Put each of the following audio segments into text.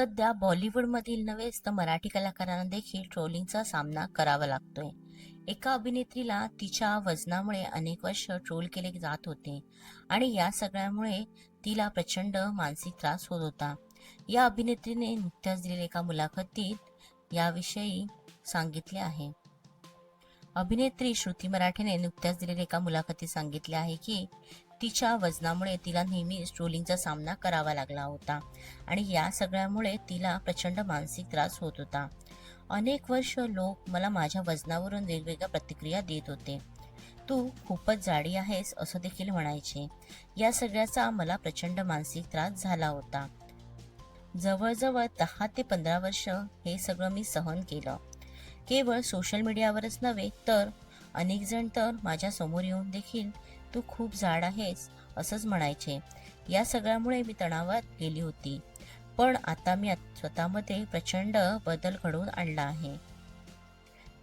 सध्या बॉलिवूडमधील नव्हेच तर मराठी कलाकारांना देखील ट्रोलिंगचा सामना करावा लागतोय. एका अभिनेत्रीला तिच्या वजनामुळे अनेक वर्ष ट्रोल केले जात होते आणि या सगळ्यामुळे तिला प्रचंड मानसिक त्रास होत होता. या अभिनेत्रीने नुकत्याच दिलेल्या एका मुलाखतीत याविषयी सांगितले आहे. अभिनेत्री श्रुती मराठेने नुकत्याच दिलेल्या एका मुलाखतीत सांगितले आहे की तिच्या वजनामुळे तिला नेहमी स्ट्रोलिंगचा सामना करावा लागला होता आणि या सगळ्यामुळे तिला प्रचंड मानसिक त्रास होत होता. अनेक वर्ष लोक मला माझ्या वजनावरून वेगवेगळ्या प्रतिक्रिया देत होते. तू खूपच जाडी आहेस असं देखील म्हणायचे. या सगळ्याचा मला प्रचंड मानसिक त्रास झाला होता. जवळजवळ दहा ते पंधरा वर्ष हे सगळं मी सहन केलं. केवळ सोशल मीडियावरच नव्हे तर अनेक जण तर माझ्यासमोर येऊन देखील तू खूप जाड आहेस असंच म्हणायचे. या सगळ्यामुळे मी तणावात गेली होती. पण आता मी स्वतःमध्ये प्रचंड बदल घडवून आणला आहे.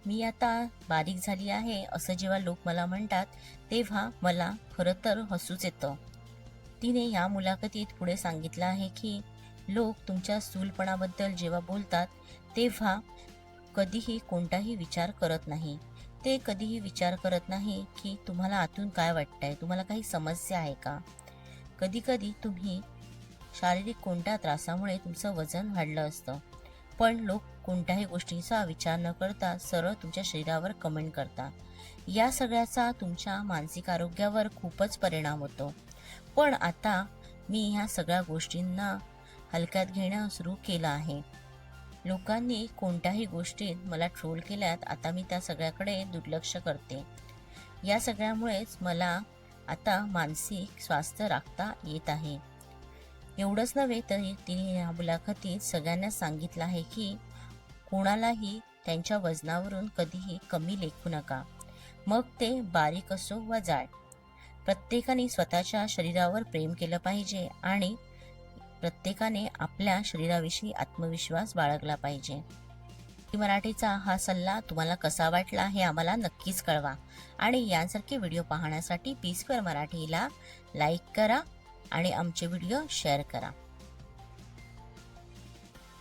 मी आता बारीक झाली आहे असं जेव्हा लोक मला म्हणतात तेव्हा मला खरं तर हसूच येतं. तिने या मुलाखतीत पुढे सांगितलं आहे की लोक तुमच्या स्थूलपणाबद्दल जेव्हा बोलतात तेव्हा कधीही कोणताही विचार करत नाही. ते कधीही विचार करत नाही की तुम्हाला आतून काय वाटतंय तुम्हाला काही समस्या आहे का? कधी कधी तुम्ही शारीरिक कोणत्या त्रासामुळे तुमचं वजन वाढलं असतं. पण लोक कोणत्याही गोष्टीचा विचार न करता सरळ तुमच्या शरीरावर कमेंट करतात. या सगळ्याचा तुमच्या मानसिक आरोग्यावर खूपच परिणाम होतो. पण आता मी ह्या सगळ्या गोष्टींना हलक्यात घेणं सुरू केलं आहे. लोकांनी कोणत्याही गोष्टीत मला ट्रोल केल्यात आता मी त्या सगळ्याकडे दुर्लक्ष करते. या सगळ्यामुळेच मला आता मानसिक स्वास्थ्य राखता येत आहे. एवढंच नव्हे तर तिने या मुलाखतीत सगळ्यांना सांगितलं आहे की कोणालाही त्यांच्या वजनावरून कधीही कमी लेखू नका. मग ते बारीक असो वा जाड. प्रत्येकाने स्वतःच्या शरीरावर प्रेम केलं पाहिजे आणि प्रत्येकाने आपल्या शरीराविषयी आत्मविश्वास बाळगला पाहिजे. मराठीचा हा सल्ला तुम्हाला कसा वाटला हे आम्हाला नक्कीच कळवा. आणि यांसारखे व्हिडिओ पाहण्यासाठी पी स्क्वेअर मराठीला लाईक करा आणि आमचे व्हिडिओ शेअर करा.